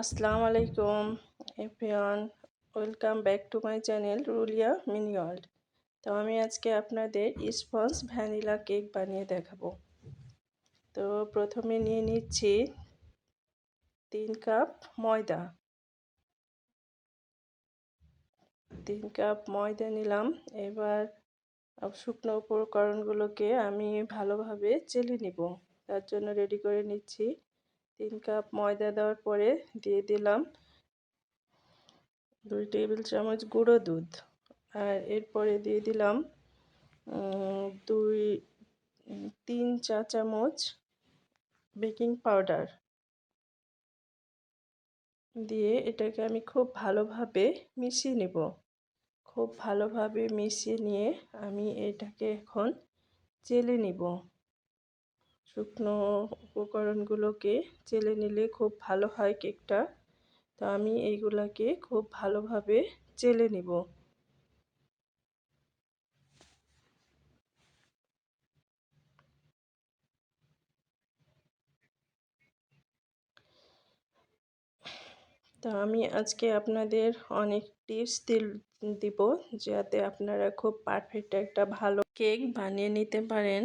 আসসালামু আলাইকুম everyone. Welcome back to my channel Rulia mini world. তো আমি আজকে আপনাদের স্পঞ্জ ভ্যানিলা কেক বানিয়ে দেখাবো। তো প্রথমে নিয়ে নিচ্ছি তিন কাপ ময়দা। তিন কাপ ময়দা নিলাম। এবার শুকনো উপকরণগুলোকে আমি ভালোভাবে চেলে নিব। তার জন্য রেডি করে নিচ্ছি তিন কাপ ময়দা দেওয়ার পরে দিয়ে দিলাম দুই টেবিল চামচ গুঁড়ো দুধ। আর এরপরে দিয়ে দিলাম দুই, তিন চা চামচ বেকিং পাউডার। দিয়ে এটাকে আমি খুব ভালোভাবে মিশিয়ে নেব। খুব ভালোভাবে মিশিয়ে নিয়ে আমি এটাকে এখন চেলে নিব। শুকনো উপকরণগুলোকে চেলে নিলে খুব ভালো হয় কেকটা। তো আমি এইগুলাকে খুব ভালোভাবে চেলে নিব। তো আমি আজকে আপনাদের অনেক টিপস দিব যাতে আপনারা খুব পারফেক্ট একটা ভালো কেক বানিয়ে নিতে পারেন।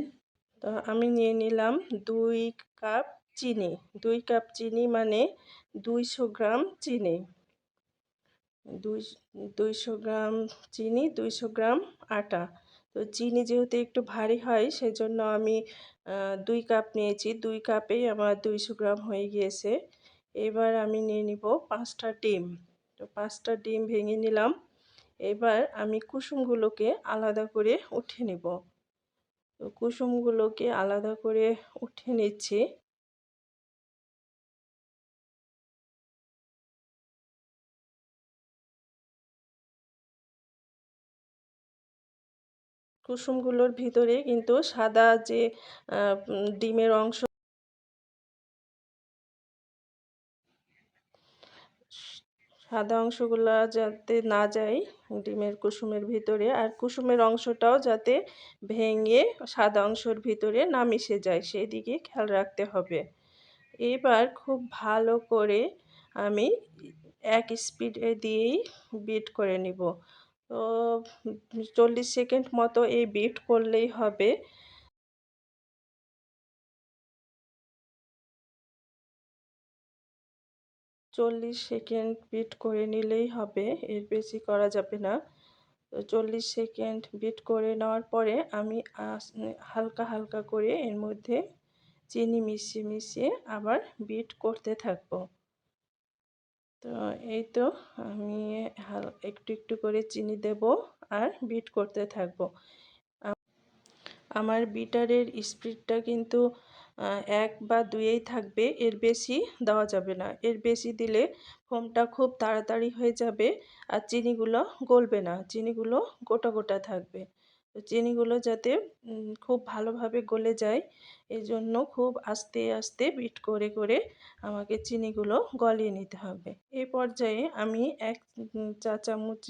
তো আমি নিয়ে নিলাম দুই কাপ চিনি। দুই কাপ চিনি মানে দুইশো গ্রাম চিনি। দুই, দুইশো গ্রাম চিনি, দুইশো গ্রাম আটা। তো চিনি যেহেতু একটু ভারী হয়, সেজন্য আমি দুই কাপ নিয়েছি। দুই কাপেই আমার দুইশো গ্রাম হয়ে গিয়েছে। এবার আমি নিয়ে নিব পাঁচটা ডিম। তো পাঁচটা ডিম ভেঙে নিলাম। এবার আমি কুসুমগুলোকে আলাদা করে উঠে নিব। কুসুমগুলোকে আলাদা করে উঠে নিচ্ছি। কুসুমগুলোর ভিতরে কিন্তু সাদা যে ডিমের অংশ সাদা অংশগুলো যাতে না যায় ডিমের কুসুমের ভিতরে, আর কুসুমের অংশটাও যাতে ভেঙে সাদা অংশের ভিতরে না মিশে যায় সেই দিকে খেয়াল রাখতে হবে। এবার খুব ভালো করে আমি এক স্পিডে দিয়েই বিট করে নিব। তো চল্লিশ সেকেন্ড মতো এই বিট করলেই হবে। চল্লিশ সেকেন্ড বিট করে নিলেই হবে, এর বেশি করা যাবে না। তো চল্লিশ সেকেন্ড বিট করে নেওয়ার পরে আমি হালকা হালকা করে এর মধ্যে চিনি মিশিয়ে মিশিয়ে আবার বিট করতে থাকব। তো এই তো আমি একটু একটু করে চিনি দেব আর বিট করতে থাকব। আমার বিটারের স্পিডটা কিন্তু এক বা দুইয়েই থাকবে, এর বেশি দেওয়া যাবে না। এর বেশি দিলে ফোমটা খুব তাড়াতাড়ি হয়ে যাবে আর চিনিগুলো গলবে না। চিনিগুলো গোটা গোটা থাকবে। তো চিনিগুলো যাতে খুব ভালোভাবে গলে যায়, এই জন্য খুব আস্তে আস্তে বিট করে করে আমাকে চিনিগুলো গলিয়ে নিতে হবে। এই পর্যায়ে আমি এক চা চামচ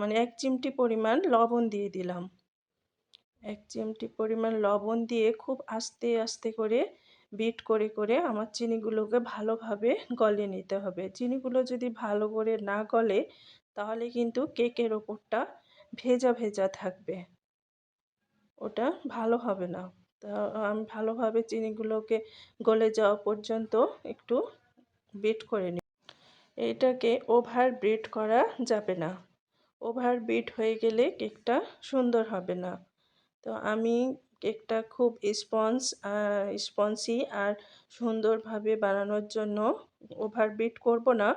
মানে এক চিমটি পরিমাণ লবণ দিয়ে দিলাম। এক চিমটি পরিমাণ লবণ দিয়ে খুব আস্তে আস্তে করে বিট করে করে আমার চিনিগুলোকে ভালোভাবে গলে নিতে হবে। চিনিগুলো যদি ভালো করে না গলে, তাহলে কিন্তু কেকের ওপরটা ভেজা ভেজা থাকবে। ওটা ভালো হবে না। তা আমি ভালোভাবে চিনিগুলোকে গলে যাওয়া পর্যন্ত একটু বিট করে নিই এটাকে ওভার বিট করা যাবে না। ওভার বিট হয়ে গেলে কেকটা সুন্দর হবে না। তো আমি কেকটা খুব স্পঞ্জ স্পঞ্জি আর সুন্দরভাবে বানানোর জন্য ওভার বিট করব না।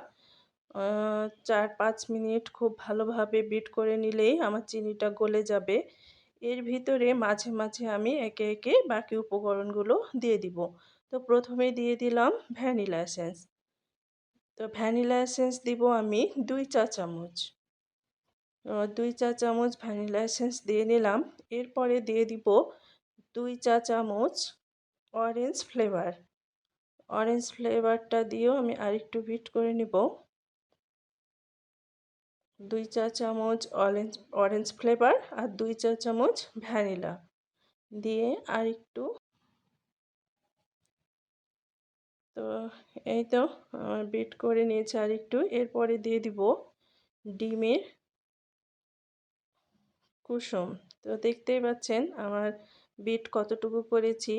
চার পাঁচ মিনিট খুব ভালোভাবে বিট করে নিলেই আমার চিনিটা গলে যাবে। এর ভিতরে মাঝে মাঝে আমি একে একে বাকি উপকরণগুলো দিয়ে দিব। তো প্রথমে দিয়ে দিলাম ভ্যানিলা এসেন্স। তো ভ্যানিলা এসেন্স দিব আমি দুই চা চামচ দুই চা চামচ ভ্যানিলা এসেন্স দিয়ে নিলাম। এরপরে দিয়ে দিব দুই চা চামচ অরেঞ্জ ফ্লেভার অরেঞ্জ ফ্লেভারটা দিয়েও আমি আরেকটু বিট করে নিব। দুই চা চামচ অরেঞ্জ অরেঞ্জ ফ্লেভার আর দুই চা চামচ ভ্যানিলা। দিয়ে আর একটু তো এই তো বিট করে নিয়েছি আর একটু এরপরে দিয়ে দিব ডিমের কুসুম। তো দেখতেই পাচ্ছেন আমার বিট কতটুকু করেছি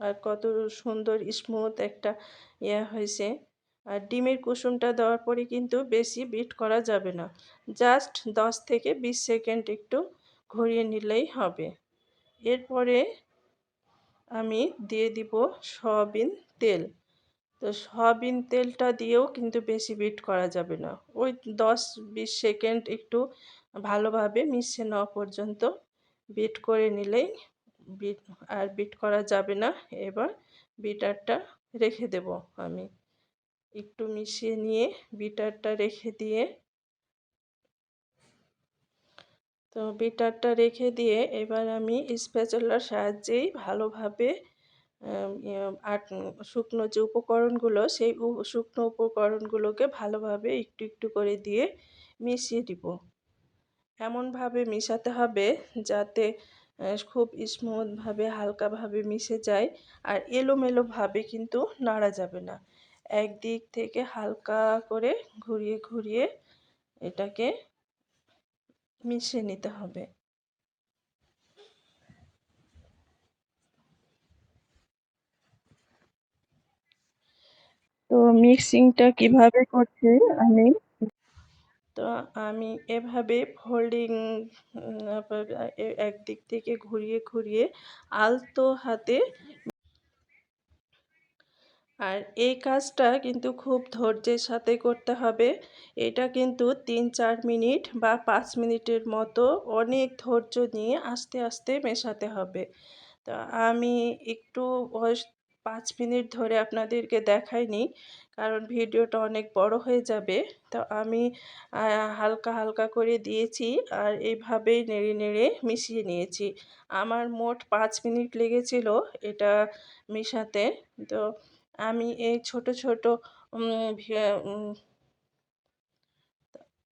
আর কত সুন্দর স্মুথ একটা ইয়ে হয়েছে। আর ডিমের কুসুমটা দেওয়ার পরে কিন্তু বেশি বিট করা যাবে না। জাস্ট দশ থেকে বিশ সেকেন্ড একটু ঘুরিয়ে নিলেই হবে। এরপরে আমি দিয়ে দিব সয়াবিন তেল। তো সয়াবিন তেলটা দিয়েও কিন্তু বেশি বিট করা যাবে না। ওই দশ বিশ সেকেন্ড একটু ভালোভাবে মিশে নেওয়া পর্যন্ত বিট করে নিলেই বিট আর বিট করা যাবে না। এবার বিটারটা রেখে দেব আমি। একটু মিশিয়ে নিয়ে বিটারটা রেখে দিয়ে তো বিটারটা রেখে দিয়ে এবার আমি স্প্যাচুলার সাহায্যেই ভালোভাবে আর শুকনো যে উপকরণগুলো সেই শুকনো উপকরণগুলোকে ভালোভাবে একটু একটু করে দিয়ে মিশিয়ে দিব। এমনভাবে মিশাতে হবে যাতে খুব স্মুথভাবে, হালকাভাবে মিশে যায় আর এলোমেলোভাবে কিন্তু নাড়া যাবে না। একদিক থেকে হালকা করে ঘুরিয়ে ঘুরিয়ে এটাকে মিশিয়ে নিতে হবে। তো মিক্সিংটা কীভাবে করছি আমি? তো আমি এভাবে ফোল্ডিং একদিক থেকে ঘুরিয়ে ঘুরিয়ে আলতো হাতে আর এই কাজটা কিন্তু খুব ধৈর্যের সাথে করতে হবে। এটা কিন্তু তিন চার মিনিট বা পাঁচ মিনিটের মতো অনেক ধৈর্য নিয়ে আস্তে আস্তে মেশাতে হবে। তো আমি একটু পাঁচ মিনিট ধরে আপনাদেরকে দেখাইনি, কারণ ভিডিওটা অনেক বড় হয়ে যাবে। তো আমি হালকা হালকা করে দিয়েছি আর এইভাবেই নেড়ে নেড়ে মিশিয়ে নিয়েছি। আমার মোট পাঁচ মিনিট লেগেছিল এটা মেশাতে। তো আমি এই ছোট ছোট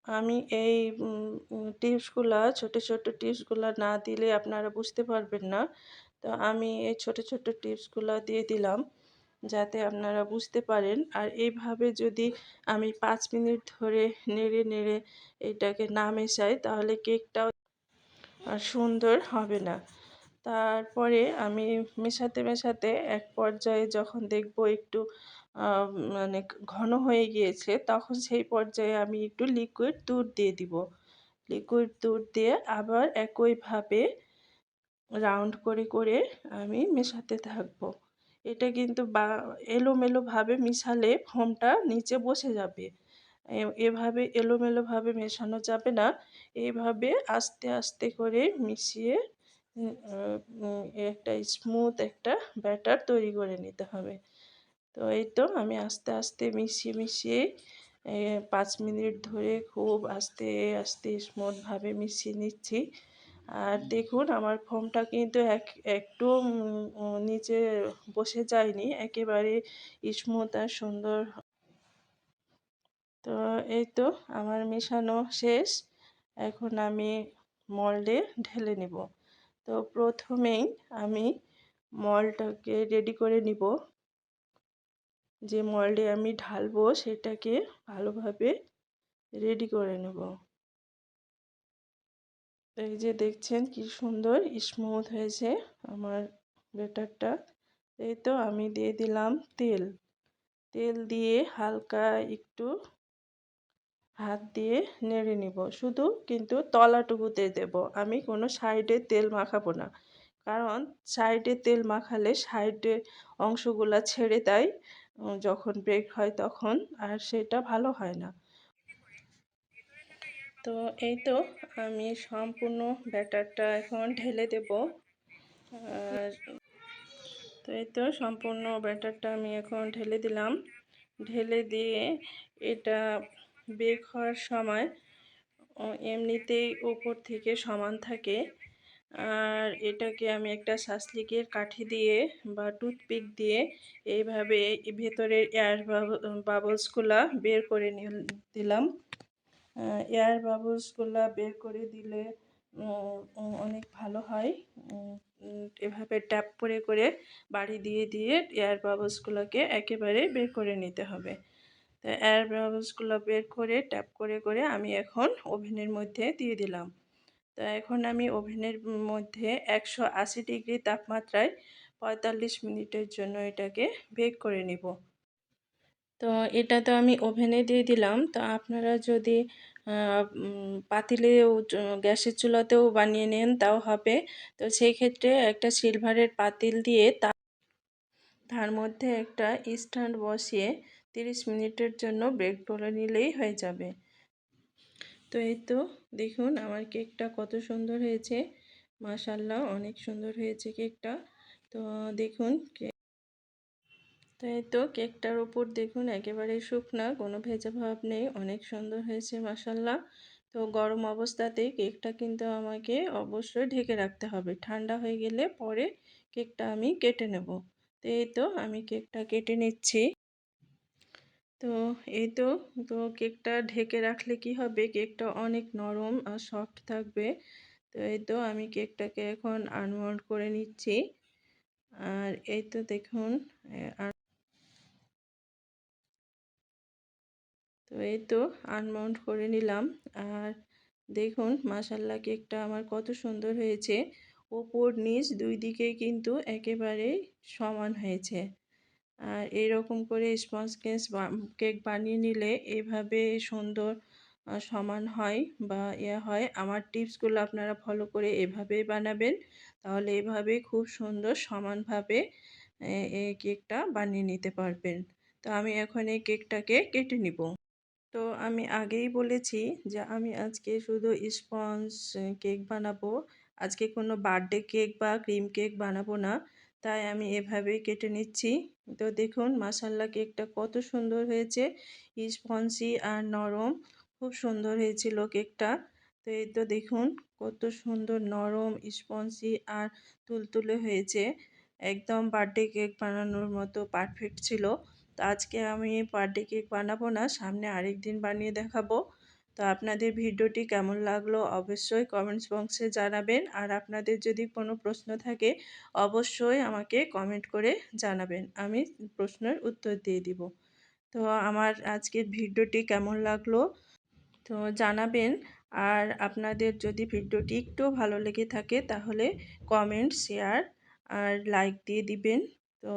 আমি এই টিপসগুলা, ছোট ছোট টিপসগুলা না দিলে আপনারা বুঝতে পারবেন না। তো আমি এই ছোট ছোট টিপসগুলো দিয়ে দিলাম যাতে আপনারা বুঝতে পারেন। আর এইভাবে যদি আমি পাঁচ মিনিট ধরে নেড়ে নেড়ে এটাকে না মেশাই, তাহলে কেকটাও সুন্দর হবে না। তারপরে আমি মেশাতে মেশাতে এক পর্যায়ে যখন দেখব একটু মানে ঘন হয়ে গিয়েছে, তখন সেই পর্যায়ে আমি একটু লিকুইড দুধ দিয়ে দিব। লিকুইড দুধ দিয়ে আবার একইভাবে রাউন্ড করে করে আমি মেশাতে থাকব। এটা কিন্তু বা এলোমেলোভাবে মিশালে ফোমটা নিচে বসে যাবে। এভাবে এলোমেলোভাবে মেশানো যাবে না। এইভাবে আস্তে আস্তে করে মিশিয়ে একটা স্মুথ একটা ব্যাটার তৈরি করে নিতে হবে। তো এই তো আমি আস্তে আস্তে মিশিয়ে মিশিয়ে পাঁচ মিনিট ধরে খুব আস্তে আস্তে স্মুথভাবে মিশিয়ে নিচ্ছি। আর দেখুন, আমার ফোমটা কিন্তু এক, একটু নিচে বসে যায়নি। একেবারে স্মুথ আর সুন্দর। তো এই তো আমার মেশানো শেষ। এখন আমি মল্ডে ঢেলে নেব। তো প্রথমেই আমি মলটাকে রেডি করে নিব। যে মল্ডে আমি ঢালবো, সেটাকে ভালোভাবে রেডি করে নেব। এই যে দেখছেন কি সুন্দর স্মুথ হয়েছে আমার ব্যাটারটা। এই তো আমি দিয়ে দিলাম তেল। তেল দিয়ে হালকা একটু হাত দিয়ে নেড়ে নিব। শুধু কিন্তু তলাটুকুতে দেব। আমি কোনো সাইডে তেল মাখাবো না। কারণ সাইডে তেল মাখালে সাইডে অংশগুলা ছেড়ে দেয় যখন ব্রেক হয় তখন। আর সেটা ভালো হয় না। তো এই তো আমি সম্পূর্ণ ব্যাটারটা এখন ঢেলে দেব। আর তো এই তো সম্পূর্ণ ব্যাটারটা আমি এখন ঢেলে দিলাম। ঢেলে দিয়ে এটা বেক হওয়ার সময় এমনিতেই উপর থেকে সমান থাকে। আর এটাকে আমি একটা শাসলিকের কাঠি দিয়ে বা টুথপিক দিয়ে এইভাবে ভেতরের এয়ার বাবলসগুলা বের করে দিলাম। এয়ার বাবলসগুলো বের করে দিলে অনেক ভালো হয়। এভাবে ট্যাপ করে করে বাড়ি দিয়ে দিয়ে এয়ার বাবলসগুলোকে একেবারে বের করে নিতে হবে। তো এয়ার বাবলসগুলো বের করে ট্যাপ করে করে আমি এখন ওভেনের মধ্যে দিয়ে দিলাম। তো এখন আমি ওভেনের মধ্যে একশো আশি ডিগ্রি তাপমাত্রায় পঁয়তাল্লিশ মিনিটের জন্য এটাকে বেক করে নিব। তো এটা তো আমি ওভেনে দিয়ে দিলাম। তো আপনারা যদি পাতিলেও গ্যাসের চুলাতেও বানিয়ে নেন তাও হবে। তো সেই ক্ষেত্রে একটা সিলভারের পাতিল দিয়ে তার মধ্যে একটা স্ট্যান্ড বসিয়ে তিরিশ মিনিটের জন্য ব্রেক করে নিলেই হয়ে যাবে। তো এই তো দেখুন আমার কেকটা কত সুন্দর হয়েছে। মাশাল্লাহ অনেক সুন্দর হয়েছে কেকটা। তো দেখুন এই তো কেকটার উপর দেখুন একেবারে শুকনা, কোনো ভেজা ভাব নেই, অনেক সুন্দর হয়েছে মাসাল্লাহ তো গরম অবস্থাতেই কেকটা কিন্তু আমাকে অবশ্যই ঢেকে রাখতে হবে। ঠান্ডা হয়ে গেলে পরে কেকটা আমি কেটে নেব। তো এই তো আমি কেকটা কেটে নিচ্ছি। তো এই তো তো কেকটা ঢেকে রাখলে কি হবে? কেকটা অনেক নরম আর সফট থাকবে। তো এই তো আমি কেকটাকে এখন আনমোল্ড করে নিচ্ছি। আর এই তো দেখুন তো এই তো আনমাউন্ট করে নিলাম। আর দেখুন মাসাল্লা কেকটা আমার কত সুন্দর হয়েছে। ওপর, নিচ দুই দিকেই কিন্তু একেবারে সমান হয়েছে। আর এরকম করে স্পঞ্জ কেস কেক বানিয়ে নিলে এভাবে সুন্দর সমান হয় বা ইয়ে হয়। আমার টিপসগুলো আপনারা ফলো করে এভাবেই বানাবেন। তাহলে এভাবে খুব সুন্দর সমানভাবে এই কেকটা বানিয়ে নিতে পারবেন। তো আমি এখন এই কেকটাকে কেটে নিব। তো আমি আগেই বলেছি যে আমি আজকে শুধু স্পঞ্জ কেক বানাবো। আজকে কোনো বার্থডে কেক বা ক্রিম কেক বানাবো না। তাই আমি এভাবেই কেটে নিচ্ছি। তো দেখুন মাসাল্লা কেকটা কত সুন্দর হয়েছে। স্পঞ্জি আর নরম। খুব সুন্দর হয়েছিল কেকটা তো এই তো দেখুন, কত সুন্দর নরম স্পঞ্জি আর তুলতুলে হয়েছে। একদম বার্থডে কেক বানানোর মতো পারফেক্ট ছিল। তো আজকে আমি বার্থডে কেক বানাবো না, সামনে আরেক দিন বানিয়ে দেখাবো। তো আপনাদের ভিডিওটি কেমন লাগল অবশ্যই কমেন্টস বক্সে জানাবেন, আর আপনাদের যদি কোনো প্রশ্ন থাকে অবশ্যই আমাকে কমেন্ট করে জানাবেন, আমি প্রশ্নের উত্তর দিয়ে দিব। তো আমার আজকের ভিডিওটি কেমন লাগল তো জানাবেন, আর আপনাদের যদি ভিডিওটি একটু ভালো লেগে থাকে তাহলে কমেন্ট, শেয়ার, আর লাইক দিয়ে দিবেন। তো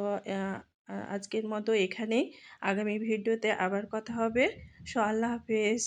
আজকের মতো এখানেই। আগামী ভিডিওতে আবার কথা হবে। সো আল্লাহ হাফেজ।